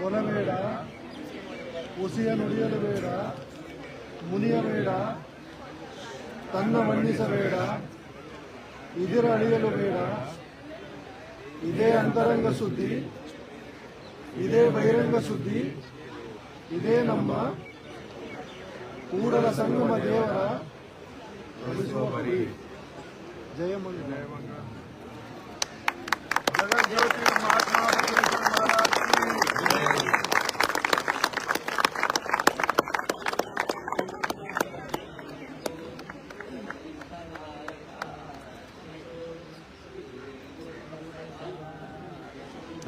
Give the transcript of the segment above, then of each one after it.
ಕೊಲಬೇಡ ಉಸಿಯ ನುಡಿಯಲು ಬೇಡ. ಮುನಿಯಬೇಡ ತನ್ನ ಮಣ್ಣಿಸಬೇಡ ಇದಿರ ಅಳಿಯಲು ಬೇಡ. ಇದೇ ಅಂತರಂಗ ಸುದ್ದಿ. ಇದೇ ಬಹಿರಂಗ ಸುದ್ದಿ. ಇದೇ ನಮ್ಮ ಕೂಡಲ ಸಂಗಮ ದೇವರ ಜಯಮಂಗ ಜಯಮಂಗ ಜಗಜ್ಯೋತಿ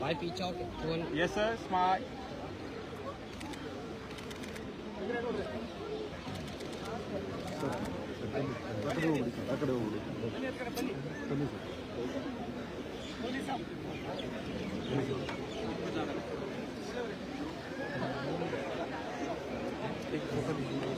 Bye, peach out. Yes, sir. ここに。